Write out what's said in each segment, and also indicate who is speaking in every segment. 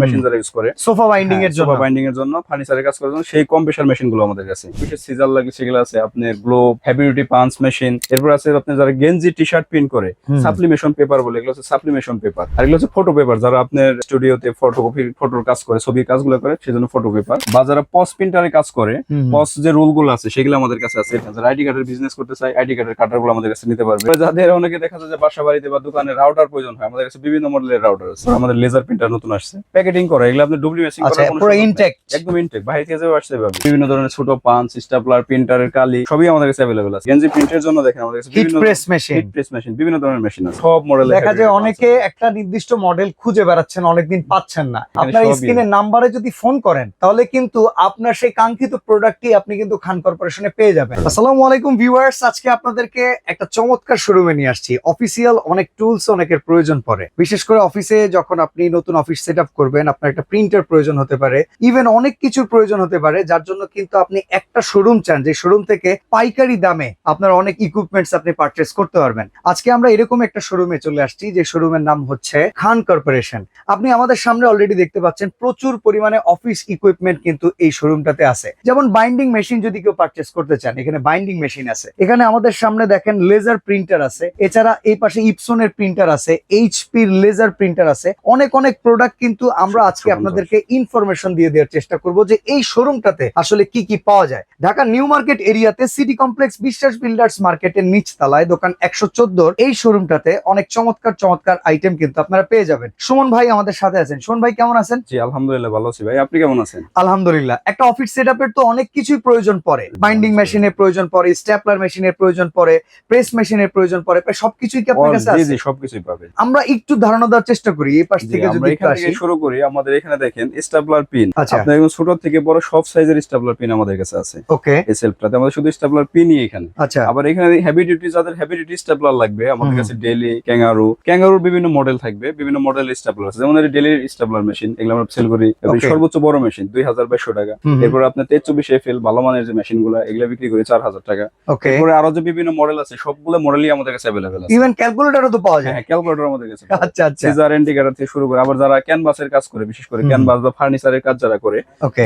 Speaker 1: Machine যারা use করে।
Speaker 2: Sofa binding এর জন্য।
Speaker 1: বাইন্ডিং এর জন্য ফার্নিচারের কাজ করার জন্য সেই মেশিনগুলো আমাদের কাছে। বিশেষ সিজার লাগে সেগুলো আছে আপনার গ্লোব হেভিডিউটি পাঞ্চ মেশিন এরপর আছে আপনার যারা গেঞ্জি টি শার্ট প্রিন্ট করে সাপ্লিমেশন পেপার বলে এগুলো হচ্ছে সাপ্লিমেশন পেপার আর এগুলো হচ্ছে ফটো পেপার যারা আপনার স্টুডিওতে ফটোকপি ফটোর কাজ করে ছবির কাজগুলো করে সেজন্য ফটো পেপার বা যারা পস প্রিন্টারে কাজ করে পস যে রুলগুলো আছে সেগুলো আমাদের কাছে আছে। যারা আইডি কার্ডের বিজনেস করতে চায় আইডি কার্ডের কাটারগুলো আমাদের কাছে নিতে পারবে। যাদের অনেকে দেখা যায় যে বাসা বাড়িতে বা দোকানে রাউটার প্রয়োজন হয় আমাদের কাছে বিভিন্ন মডেলের রাউটার আছে। আমাদের লেজার প্রিন্টার নতুন আসছে। প্যাকেটিং করে এগুলো আপনি ডুবলি
Speaker 2: আচ্ছা পুরো ইনটেক
Speaker 1: একদম ইনটেক বাইরে থেকে যাবে আসতে পারবে বিভিন্ন ধরনের ছোট পাঞ্চ স্টাপলার প্রিন্টারের কালি সবই আমাদের কাছে অ্যাভেলেবল আছে। গেঞ্জি প্রিন্টের জন্য দেখেন আমাদের কাছে বিভিন্ন
Speaker 2: press machine
Speaker 1: heat press machine বিভিন্ন ধরনের মেশিন আছে। সব মডেল
Speaker 2: দেখা যায় অনেকে একটা নির্দিষ্ট মডেল খুঁজে বেড়াচ্ছেন অনেকদিন পাচ্ছেন না। আপনার স্ক্রিনের নাম্বারে যদি ফোন করেন তাহলে কিন্তু আপনার সেই কাঙ্ক্ষিত প্রোডাক্টটি আপনি কিন্তু খান কর্পোরেশনে পেয়ে যাবেন। আসসালামু আলাইকুম ভিউয়ার্স আজকে আপনাদেরকে একটা চমৎকার শোরুমে নিয়ে আসছি। অফিসিয়াল অনেক টুলস অনেকের প্রয়োজন পড়ে। বিশেষ করে অফিসে যখন আপনি নতুন অফিস সেট আপ করবেন, আপনার একটা প্রিন্টার প্রয়োজন হতে পারে ইভেন অনেক কিছুর প্রয়োজন হতে পারে, যার জন্য কিন্তু আপনি একটা শোরুম চান, যে শোরুম থেকে পাইকারি দামে আপনার অনেক ইকুইপমেন্টস আপনি পারচেস করতে পারবেন। আজকে আমরা এরকম একটা শোরুমে চলে আসছি, যে শোরুমের নাম হচ্ছে খান কর্পোরেশন আপনি আমাদের সামনে অলরেডি দেখতে পাচ্ছেন, প্রচুর পরিমাণে অফিস ইকুইপমেন্ট কিন্তু এই শোরুমটাতে আছে। যেমন বাইন্ডিং মেশিন যদি কেউ পারচেস করতে চান, এখানে বাইন্ডিং মেশিন আছে। এখানে আমাদের সামনে দেখেন লেজার প্রিন্টার আছে, এছাড়া এই পাশে ইপসনের প্রিন্টার আছে এইচপির লেজার প্রিন্টার আছে, অনেক অনেক প্রোডাক্ট কিন্তু আমরা আজকে আপনাদেরকে ইনফরমেশন দিয়ে দেওয়ার চেষ্টা করব যে এই শোরুমটাতে আসলে কি কি পাওয়া যায়। ঢাকা নিউ মার্কেট এরিয়াতে সিটি কমপ্লেক্স বিশ্বাস বিল্ডার্স মার্কেটের নিচ তলায় দোকান একশো চোদ্দোর এই শোরুমটাতে অনেক চমৎকার চমৎকার আইটেম কিন্তু আপনারা পেয়ে যাবেন। সুমন ভাই আমাদের সাথে আছেন। সুমন ভাই কেমন আছেন?
Speaker 1: জি আলহামদুলিল্লাহ ভালো আছি ভাই। আপনি কেমন আছেন?
Speaker 2: আলহামদুলিল্লাহ। একটা অফিস সেট তো অনেক কিছুই প্রয়োজন পড়ে। বাইন্ডিং মেশিনের প্রয়োজন পড়ে স্ট্যাপলার মেশিনের প্রয়োজন পড়ে প্রেস মেশিনের প্রয়োজন পড়ে প্রায় সবকিছুই কি আপনার কাছে আছে?
Speaker 1: জি সবকিছুই পাবে।
Speaker 2: আমরা একটু ধারণা দেওয়ার চেষ্টা করি এই পাশ থেকে যদি আসি।
Speaker 1: শুরু করি। আমাদের এখানে দেখেন স্টাপলার পিন
Speaker 2: আচ্ছা।
Speaker 1: আপনার একদম ছোট থেকে বড় সব সাইজের স্টাপলার পিন আমাদের কাছে আছে।
Speaker 2: ওকে।
Speaker 1: এই সেলফটাতে আমাদের শুধু স্টাপলার পিনই এখানে।
Speaker 2: আচ্ছা।
Speaker 1: আবার এখানে হেভি ডিউটি যাদের হেভি ডিউটি স্টাপলার লাগবে আমাদের কাছে ডেলি ক্যাঙ্গারু ক্যাঙ্গারুর বিভিন্ন মডেল থাকবে বিভিন্ন মডেল স্টাপলার আছে। যেমন ডেলি স্টাপলার মেশিন এগুলো আমরা সেল করি। সর্বোচ্চ বড় মেশিন দুই হাজার বাইশশো টাকা। এরপর আপনার তেইশ চব্বিশ এফএল ভালো মানের যে মেশিনগুলো এগুলো বিক্রি করি চার হাজার টাকা। এরপরে আরও যে বিভিন্ন মডেল আছে সবগুলো মডেলই আমাদের কাছে অ্যাভেলেবেল আছে।
Speaker 2: ইভেন ক্যালকুলেটরও তো পাওয়া যায়।
Speaker 1: হ্যাঁ ক্যালকুলেটর আমাদের কাছে
Speaker 2: আচ্ছা আচ্ছা।
Speaker 1: সিজার ইন্ডিকেটর থেকে শুরু করে আবার যারা ক্যানভাসের কাজ করে বিশেষ করে ক্যানভাস বা ফার্নিচারের কাজ যারা করে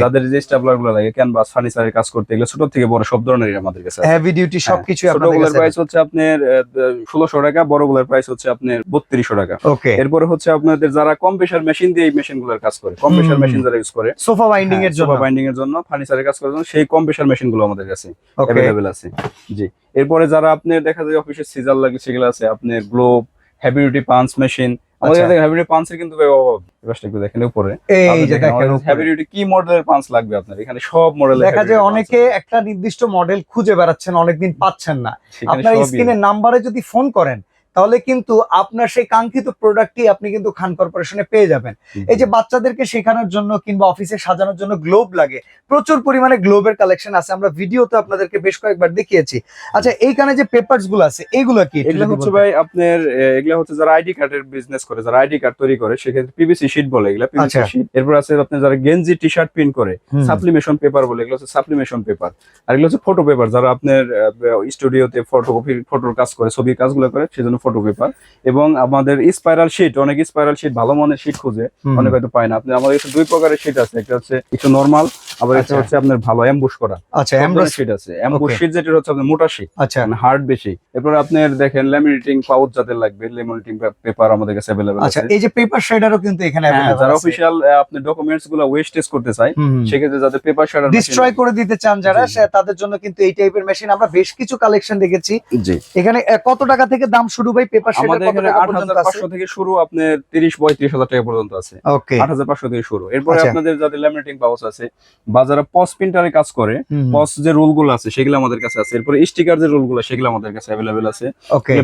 Speaker 1: যাদের যে স্টাবলারগুলো লাগে ক্যানভাস ফার্নিচারের কাজ করতে এগুলো ছোট থেকে বড় সব ধরনেরই আমাদের কাছে আছে।
Speaker 2: হেভি ডিউটি সবকিছু আপনাদের
Speaker 1: প্রাইস হচ্ছে আপনার ষোলোশো টাকা বড়গুলোর প্রাইস হচ্ছে আপনার বত্রিশশো টাকা।
Speaker 2: ওকে।
Speaker 1: এরপরে হচ্ছে আপনাদের যারা কম প্রেশার মেশিন দিয়ে এই মেশিনগুলোর কাজ করে কম প্রেশার মেশিন যারা ইউজ করে
Speaker 2: সোফা বাইন্ডিং এর জন্য।
Speaker 1: বাইন্ডিং এর জন্য ফার্নিচারের কাজ করার জন্য সেই কম প্রেশার মেশিনগুলো আমাদের কাছে অ্যাভেলেবেল আছে। জি। এরপরে যারা আপনার দেখা যায় অফিসে সিজার লাগে সেগুলো আছে আপনার গ্লোব হেভিডিউটি পাঞ্চ মেশিন আমাদের
Speaker 2: আচ্ছা।
Speaker 1: কাছে হেভিডিউটি পাঞ্চের কিন্তু অভাব। এবারটা একটু দেখেন উপরে।
Speaker 2: এই যে দেখেন
Speaker 1: হেভিডিউটি কি মডেলের পাঞ্চ লাগবে আপনার? এখানে সব মডেল
Speaker 2: দেখা যায় অনেকে একটা নির্দিষ্ট মডেল খুঁজে বেড়াচ্ছেন অনেকদিন পাচ্ছেন না। আপনার স্ক্রিনের নাম্বারে যদি ফোন করেন তাহলে কিন্তু আপনার সেই কাঙ্ক্ষিত প্রোডাক্টটি আপনি কিন্তু খান কর্পোরেশনে পেয়ে যাবেন। এই যে বাচ্চাদেরকে শেখানোর জন্য কিংবা অফিসে সাজানোর জন্য গ্লোব লাগে প্রচুর পরিমাণে গ্লোবের কালেকশন আছে আমরা ভিডিওতে আপনাদেরকে বেশ কয়েকবার দেখিয়েছি। আচ্ছা এইখানে যে পেপারসগুলো আছে এগুলো কি?
Speaker 1: এগুলো হচ্ছে ভাই আপনার এগুলো হচ্ছে যারা আইডি কার্ডের বিজনেস করে যারা আইডি কার্ড তৈরি করে সেক্ষেত্রে পিভিসি শিট বলে এগুলো পিভিসি
Speaker 2: আচ্ছা।
Speaker 1: শিট এরপর আছে আপনার যারা গেঞ্জি টি শার্ট প্রিন্ট করে সাপ্লিমেশন পেপার বলে এগুলো হচ্ছে সাপ্লিমেশন পেপার আর এগুলো হচ্ছে ফটো পেপার যারা আপনার স্টুডিওতে ফটোকপি ফটোর কাজ করে ছবির কাজগুলো করে সেজন্য ফটো পেপার এবং আমাদের স্পাইরাল শিট অনেক স্পাইরাল শিট ভালো মানের শিট খুঁজে অনেক হয়তো পায় না। আপনি আমাদের দুই প্রকারের শিট আছে। একটা হচ্ছে একটু নর্মাল আবার একটা
Speaker 2: আচ্ছা।
Speaker 1: হচ্ছে আপনার ভালো এমবুশ করা।
Speaker 2: আচ্ছা এমব্রস
Speaker 1: শিট আছে। এমবুশ. শিট যেটা হচ্ছে আপনার মোটা শিট
Speaker 2: আচ্ছা।
Speaker 1: হার্ড বেশি। এরপর আপনার দেখেন ল্যামিনেটিং পাউচ যাদের লাগবে ল্যামিনেটিং পেপার আমাদের কাছে অ্যাভেলেবল
Speaker 2: আচ্ছা এই যে পেপার শেডারও কিন্তু এখানে
Speaker 1: হ্যাঁ,
Speaker 2: available
Speaker 1: যারা
Speaker 2: আছে।
Speaker 1: অফিসিয়াল আপনি ডকুমেন্টসগুলো ওয়েস্টেজ করতে চাই সেক্ষেত্রে যাদের পেপার শাটার
Speaker 2: ডিস্ট্রয় করে দিতে চান যারা তাদের জন্য কিন্তু এই টাইপের মেশিন আমরা বেশ কিছু কালেকশন দেখেছি।
Speaker 1: জি।
Speaker 2: এখানে কত টাকা থেকে দাম শুরু ভাই পেপার শেডার কত টাকা পর্যন্ত আছে
Speaker 1: পাঁচশো থেকে শুরু আপনার তিরিশ পঁয়ত্রিশ হাজার টাকা পর্যন্ত আছে।
Speaker 2: ওকে
Speaker 1: আট হাজার পাঁচশো থেকে শুরু। এরপরে
Speaker 2: আচ্ছা।
Speaker 1: আপনাদের যাদের ল্যামিনেটিং পাউচ আছে বা যারা পস প্রিন্টারে কাজ করে পস যে রুলগুলো আছে সেগুলো আমাদের কাছে আছে। এরপরে স্টিকার যে রুলগুলো সেগুলো আমাদের কাছে অ্যাভেলেবেল আছে।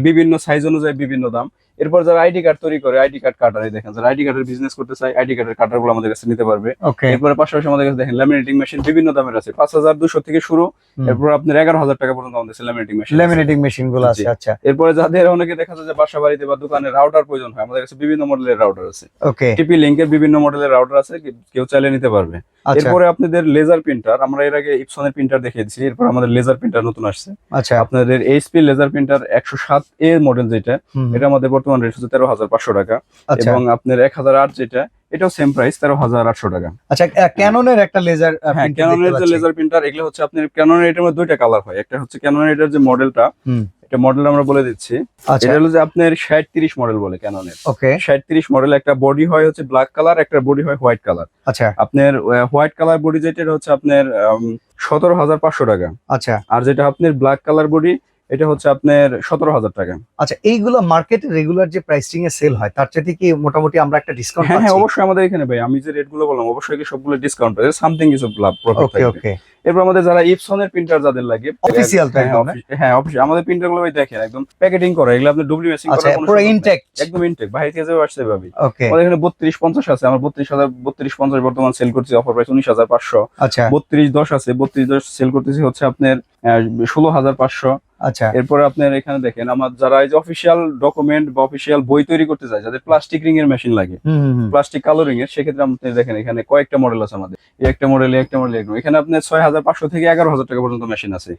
Speaker 1: বিভিন্ন সাইজ অনুযায়ী বিভিন্ন দাম। এরপর যারা আইডি কার্ড তৈরি করে আইডি কার্ড কাটার দেখেন যারা আইডি কার্ডের বিজনেস করতে চায় আইডি কার্ডের কাটারগুলো আমাদের কাছে নিতে পারবে। এরপরে পাশাপাশি আমাদের কাছে দেখেন ল্যামিনেটিং মেশিন বিভিন্ন দামের আছে পাঁচ হাজার দুশো থেকে শুরু এরপর আপনার এগারো হাজার টাকা পর্যন্ত আমাদের ল্যামিনেটিং মেশিন
Speaker 2: ল্যামিনেটিং মেশিনগুলো আছে আচ্ছা।
Speaker 1: এরপরে যাদের অনেকে দেখা যায় যে বাসা বাড়িতে বা দোকানে রাউটার প্রয়োজন হয় আমাদের কাছে বিভিন্ন মডেলের রাউটার আছে।
Speaker 2: ওকে
Speaker 1: টিপি লিঙ্কের বিভিন্ন মডেলের রাউটার আছে কেউ চাইলে নিতে পারবে।
Speaker 2: আচ্ছা।
Speaker 1: এরপরে আপনাদের লেজার প্রিন্টার আমরা এর আগে ইপসনের প্রিন্টার দেখিয়েছি এরপর আমাদের লেজার প্রিন্টার নতুন আসছে।
Speaker 2: আচ্ছা।
Speaker 1: আপনাদের এইচপি লেজার প্রিন্টার একশো সাত এ মডেল যেটা এটা আমাদের বর্তমান রেট হচ্ছে তেরো হাজার পাঁচশো টাকা
Speaker 2: আচ্ছা।
Speaker 1: এবং আপনার এক হাজার আট যেটা এটাও সেম প্রাইস তেরো হাজার আটশো টাকা।
Speaker 2: আচ্ছা ক্যাননের একটা লেজার
Speaker 1: হ্যাঁ ক্যাননের যে লেজার প্রিন্টার এগুলো হচ্ছে আপনার ক্যাননের এটার মধ্যে দুইটা কালার হয়। একটা হচ্ছে ক্যাননের এটার যে মডেলটা এটা মডেল আমরা বলে দিচ্ছি।
Speaker 2: আচ্ছা।
Speaker 1: এটা হলো যে আপনার ষাট তিরিশ মডেল বলে ক্যাননের
Speaker 2: ওকে।
Speaker 1: ষাট তিরিশ মডেল একটা বডি হয় হচ্ছে ব্ল্যাক কালার একটা বডি হয় হোয়াইট কালার
Speaker 2: আচ্ছা।
Speaker 1: আপনার হোয়াইট কালার বডি যেটা হচ্ছে আপনার সতেরো হাজার পাঁচশো টাকা।
Speaker 2: আচ্ছা।
Speaker 1: আর যেটা আপনার ব্ল্যাক কালার বডি এটা হচ্ছে আপনার সতেরো হাজার টাকা।
Speaker 2: আচ্ছা এইগুলো মার্কেটে রেগুলার যে প্রাইসিং এ সেল হয় তার চাইতে কি মোটামুটি আমরা একটা ডিসকাউন্ট
Speaker 1: হ্যাঁ হ্যাঁ অবশ্যই আমাদের এখানে ভাই আমি যে রেটগুলো বললাম অবশ্যই কি সবগুলো ডিসকাউন্ট পাই সামথিং কিছু লাভ প্রফিট
Speaker 2: ওকে ওকে
Speaker 1: এরপর আমাদের যারা ইপসনের প্রিন্টার যাদের লাগে
Speaker 2: তো
Speaker 1: হ্যাঁ, অফিস- হ্যাঁ আমাদের প্রিন্টারগুলো ভাই দেখেন একদম প্যাকেটিং করা এগুলো আপনার ডুবলি মেশিং করা
Speaker 2: পুরো ইনটেক
Speaker 1: একদম ইনটেক বাইরে থেকে যাবে আসতে পারবি
Speaker 2: ওকে
Speaker 1: আমাদের এখানে বত্রিশ পঞ্চাশ আছে আমার হাজার বত্রিশ পঞ্চাশ বর্তমান সেল করছি অফার প্রাইস উনিশ হাজার পাঁচশো।
Speaker 2: আচ্ছা।
Speaker 1: বত্রিশ দশ আছে বত্রিশ দশ সেল করতেছি হচ্ছে আপনার ষোলো হাজার পাঁচশো।
Speaker 2: আচ্ছা।
Speaker 1: এরপরে আপনার এখানে দেখেন আমার যারা এই যে অফিসিয়াল ডকুমেন্ট বা অফিসিয়াল বই তৈরি করতে চায় যাদের প্লাস্টিক রিং এর মেশিন লাগে। প্লাস্টিক কালারিং এর সেক্ষেত্রে আপনি দেখেন এখানে কয়েকটা মডেল আছে আমাদের। এই একটা মডেল একটা মডেল এখানে আপনার ছয় হাজার পাঁচশো থেকে এগারো হাজার টাকা পর্যন্ত মেশিন আছে।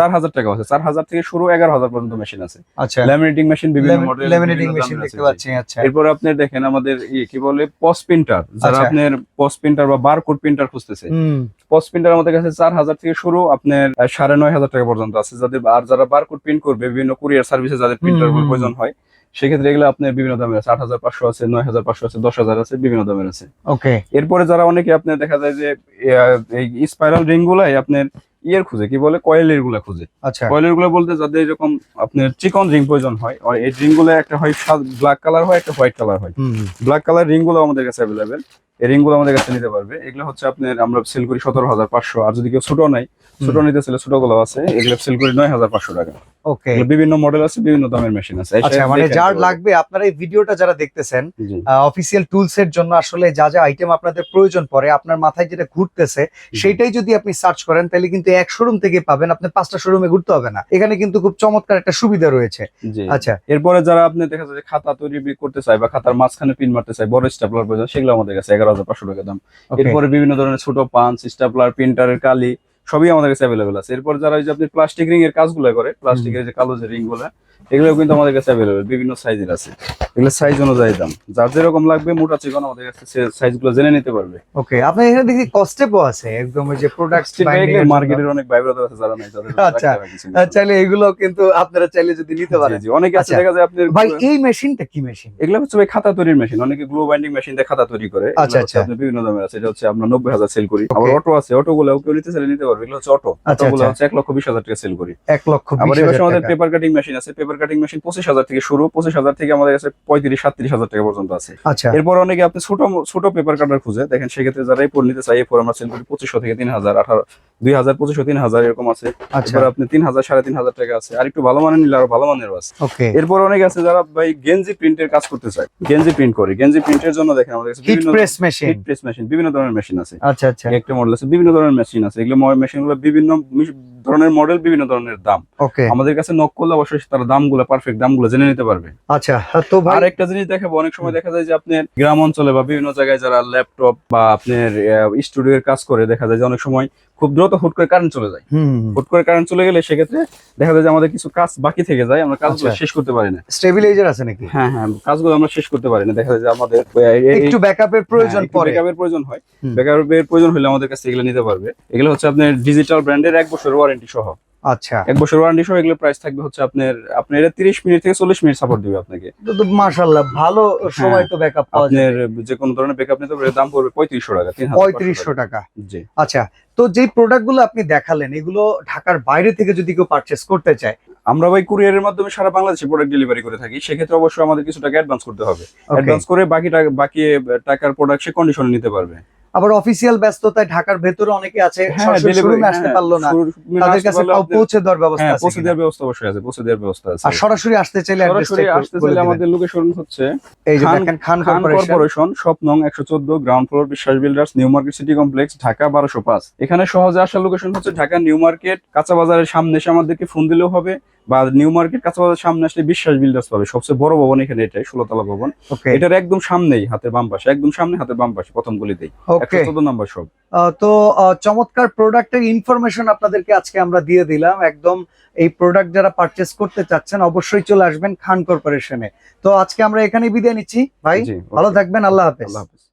Speaker 1: চার হাজার টাকা আছে। চার হাজার থেকে শুরু এগারো হাজার পর্যন্ত মেশিন আছে।
Speaker 2: আচ্ছা।
Speaker 1: ল্যামিনেটিং মেশিন বিভিন্ন মডেল
Speaker 2: লেমিনেটিং মেশিন দেখতে পাচ্ছি আচ্ছা।
Speaker 1: এরপরে আপনি দেখেন আমাদের ইয়ে কি বলে পস প্রিন্টার যারা
Speaker 2: আচ্ছা।
Speaker 1: আপনার পস প্রিন্টার বা বারকোড প্রিন্টার খুঁজতেছে পস প্রিন্টার আমাদের কাছে চার হাজার থেকে শুরু আপনার সাড়ে নয় হাজার টাকা পর্যন্ত আছে। যাদের আর যারা বারকোড প্রিন্ট করবে বিভিন্ন কুরিয়ার সার্ভিসে যাদের প্রিন্টার প্রয়োজন হয় সেক্ষেত্রে এগুলো আপনার বিভিন্ন দামের আছে। আট হাজার পাঁচশো আছে নয় হাজার পাঁচশো আছে দশ হাজার আছে বিভিন্ন দামের আছে।
Speaker 2: ওকে।
Speaker 1: এরপরে যারা অনেকে আপনার দেখা যায় যে এই স্পাইরাল রিং গুলাই আপনার ইয়ের খুঁজে কি বলে? কয়েলেরগুলা খুঁজে।
Speaker 2: আচ্ছা।
Speaker 1: কয়েলেরগুলো বলতে যাদের এরকম আপনার চিকন রিং প্রয়োজন হয় আর এই রিংগুলো একটা হয় ব্ল্যাক কালার হয় একটা হোয়াইট কালার হয়। ব্ল্যাক কালার রিংগুলো আমাদের কাছে অ্যাভেলেবেল এই রিংগুলো আমাদের কাছে নিতে পারবে। এগুলো হচ্ছে আপনার আমরা সেল করি সতেরো হাজার পাঁচশো। আর যদি কেউ ছোট নাই ছোট নিতে চাইলে ছোটগুলো আছে। এগুলো সেল করি নয় হাজার পাঁচশো টাকা।
Speaker 2: ওকে
Speaker 1: এগুলো বিভিন্ন মডেল আছে বিভিন্ন দামের মেশিন আছে।
Speaker 2: আচ্ছা মানে যার লাগবে আপনারা এই ভিডিওটা যারা দেখতেছেন অফিসিয়াল টুলস এর জন্য আসলে যা যা আইটেম আপনাদের প্রয়োজন পড়ে আপনার মাথায় যেটা ঘুরতেছে সেটাই যদি আপনি সার্চ করেন তাহলে কিন্তু এক শোরুম থেকে পাবেন আপনি পাঁচটা শোরুমে ঘুরতে হবে না। এখানে কিন্তু খুব চমৎকার একটা সুবিধা রয়েছে। আচ্ছা।
Speaker 1: এরপরে যারা আপনি দেখা যায় খাতা তৈরি করতে চায় বা খাতার মাঝখানে পিন মারতে চায় বড় স্টেপলার প্রয়োজন সেগুলো আমাদের কাছে এগারো হাজার পাঁচশো টাকা দাম। এরপরে বিভিন্ন ধরনের ছোট পাঞ্চ স্টেপলার প্রিন্টারের কালি সবই আমাদের কাছে অ্যাভেলেবেল আছে। এরপর যারা ওই যে আপনি প্লাস্টিক রিং এর কাজগুলো করে প্লাস্টিকের যে কালো যে রিংগুলা এগুলো কিন্তু আমাদের কাছে অ্যাভেলেবেল বিভিন্ন সাইজের আছে। এগুলো সাইজ অনুযায়ী দাম। যার যেরকম লাগবে মোটা চিকন আমাদের কাছে সাইজগুলো জেনে নিতে পারবে।
Speaker 2: ওকে আপনার এখানে দেখি কস্টেপও আছে একদম যে প্রোডাক্ট
Speaker 1: মার্কেটের অনেক ভাই ব্রাদার আছে যারা নাই
Speaker 2: আচ্ছা। চাইলে এগুলো কিন্তু আপনারা চাইলে যদি নিতে পারেন।
Speaker 1: জি, অনেকে আছে
Speaker 2: আচ্ছা।
Speaker 1: দেখা যায় আপনি
Speaker 2: ভাই এই মেশিনটা কি মেশিন?
Speaker 1: এগুলো হচ্ছে ভাই খাতা তৈরির মেশিন। অনেকে গ্লো বাইন্ডিং মেশিন দিয়ে খাতা তৈরি করে।
Speaker 2: আচ্ছা, আচ্ছা।
Speaker 1: আপনার বিভিন্ন দামের আছে এটা হচ্ছে আমরা নব্বই হাজার সেল করি। আবার অটো আছে অটো গুলো কেউ নিতে চাইলে নিতে পারবে। এগুলো হচ্ছে অটো
Speaker 2: আচ্ছা,
Speaker 1: অটো গুলো
Speaker 2: আচ্ছা।
Speaker 1: হচ্ছে এক লক্ষ বিশ হাজার টাকা সেল করি।
Speaker 2: এক লক্ষ
Speaker 1: আবার
Speaker 2: বিশ
Speaker 1: এই আমাদের পেপার কাটিং মেশিন আছে পেপার কাটিং মেশিন পঁচিশ হাজার থেকে শুরু পঁচিশ হাজার থেকে আমাদের কাছে পঁয়ত্রিশ সাতত্রিশ হাজার টাকা পর্যন্ত আছে।
Speaker 2: আচ্ছা।
Speaker 1: এরপর অনেকে আপনি ছোট ছোট পেপার কাটার খুঁজে দেখেন সেক্ষেত্রে যারা ফোন নিতে চাই ফোন আমরা সেল করি পঁচিশশো থেকে তিন হাজার আঠারো দুই হাজার পঁচিশশো তিন হাজার এরকম আছে।
Speaker 2: আচ্ছা।
Speaker 1: এরপর আপনি তিন হাজার সাড়ে তিন হাজার টাকা আছে। আর একটু ভালো মানের নিলে আরও ভালো মানের আছে। এরপর অনেকে আছে যারা ভাই গেঞ্জি প্রিন্টের কাজ করতে চায়। গেঞ্জি প্রিন্ট করে। গেঞ্জি প্রিন্টের জন্য দেখেন আমাদের কাছে বিভিন্ন
Speaker 2: প্রেস মেশিন
Speaker 1: প্রেস মেশিন বিভিন্ন ধরনের মেশিন আছে।
Speaker 2: আচ্ছা আচ্ছা।
Speaker 1: একটা মডেল আছে বিভিন্ন ধরনের মেশিন আছে। এগুলো মেশিনগুলো বিভিন্ন ধরনের মডেল বিভিন্ন ধরনের দাম। আমাদের কাছে নক করলে অবশ্যই তারা দামগুলো পারফেক্ট দামগুলো জেনে নিতে পারবে।
Speaker 2: আচ্ছা তো
Speaker 1: আর একটা জিনিস দেখাবো অনেক সময় দেখা যায় যে আপনি গ্রাম অঞ্চলে বা বিভিন্ন জায়গায় যারা ল্যাপটপ বা আপনার স্টুডিওর কাজ করে দেখা যায় যে অনেক সময় খুব দ্রুত হুট করে কারেন্ট চলে যায়। হুট করে কারেন্ট চলে গেলে সেক্ষেত্রে দেখা যায় যে আমাদের কিছু কাজ বাকি থেকে যায় আমরা কাজগুলো
Speaker 2: আচ্ছা।
Speaker 1: শেষ করতে পারি না।
Speaker 2: স্টেবিলাইজার আছে নাকি?
Speaker 1: হ্যাঁ হ্যাঁ কাজগুলো আমরা শেষ করতে পারি না। দেখা যায় যে আমাদের
Speaker 2: একটু ব্যাকআপের প্রয়োজন
Speaker 1: হ্যাঁ,
Speaker 2: পড়ে।
Speaker 1: ব্যাকআপের প্রয়োজন হয়। ব্যাকআপের প্রয়োজন হলে আমাদের কাছে এগুলো নিতে পারবে। এগুলো হচ্ছে আপনার ডিজিটাল ব্র্যান্ডের এক বছর ওয়ারেন্টি সহ।
Speaker 2: আচ্ছা।
Speaker 1: এক বছর ওয়ারেন্টি সহ এগুলো প্রাইস থাকবে হচ্ছে আপনার আপনার এটা তিরিশ মিনিট থেকে চল্লিশ মিনিট সাপোর্ট দিবে আপনাকে।
Speaker 2: তো মাশাআল্লাহ ভালো সময় তো ব্যাকআপ পাওয়া যায়।
Speaker 1: আপনার যে কোনো ধরনের ব্যাকআপ নিতে পারবে দাম পড়বে পঁয়ত্রিশশো টাকা তিন
Speaker 2: পঁয়ত্রিশশো টাকা।
Speaker 1: জি।
Speaker 2: আচ্ছা তো যেই প্রোডাক্টগুলো আপনি দেখালেন এগুলো ঢাকার বাইরে থেকে যদি কেউ পারচেস করতে চায়?
Speaker 1: আমরা ভাই কুরিয়ারের মাধ্যমে সারা বাংলাদেশে প্রোডাক্ট ডেলিভারি করে থাকি সেক্ষেত্রে অবশ্যই আমাদের কিছু টাকা অ্যাডভান্স করতে হবে। অ্যাডভান্স করে বাকি টাকা বাকি টাকার প্রোডাক্ট সে কন্ডিশনে নিতে পারবে।
Speaker 2: আবার অফিসিয়াল ব্যস্ততায় ঢাকার ভেতরে অনেকে আছে
Speaker 1: হ্যাঁ,
Speaker 2: শোরুমে আসতে
Speaker 1: হ্যাঁ,
Speaker 2: পারল না। তাদের কাছে পৌঁছে দেওয়ার ব্যবস্থা
Speaker 1: হ্যাঁ
Speaker 2: আছে
Speaker 1: পৌঁছে দেওয়ার ব্যবস্থা অবশ্যই আছে পৌঁছে দেওয়ার ব্যবস্থা আছে।
Speaker 2: আর সরাসরি আসতে চাইলে
Speaker 1: সরাসরি আসতে চাইলে আমাদের লোকেশন হচ্ছে
Speaker 2: এই যে
Speaker 1: খান-
Speaker 2: দেখেন খান কর্পোরেশন
Speaker 1: শপ নং একশো চোদ্দ ground floor Biswas builders new market city complex Dhaka বারোশো পাঁচ। এখানে সহজে আসার লোকেশন হচ্ছে ঢাকা নিউ মার্কেট কাঁচা বাজারের সামনে এসে আমাদেরকে ফোন দিলেও হবে। বা নিউ মার্কেট কাঁচা বাজারের সামনে আসলে বিশ্বাস বিল্ডার্স পাবে। সবচেয়ে বড় ভবন এখানে এটাই ষোলতলা ভবন। এটার একদম সামনেই হাতের বাম পাশে একদম সামনে হাতের বাম পাশে প্রথম গলিতেই। চোদ্দ নম্বর সব
Speaker 2: তো চমৎকার প্রোডাক্টের ইনফরমেশন আপনাদেরকে আজকে আমরা দিয়ে দিলাম। একদম এই প্রোডাক্ট যারা পারচেস করতে চাচ্ছেন অবশ্যই চলে আসবেন খান কর্পোরেশনে তো আজকে আমরা এখানে বিদায় নিচ্ছি। ভাই ভালো থাকবেন আল্লাহ হাফেজ।
Speaker 1: আল্লাহ হাফেজ।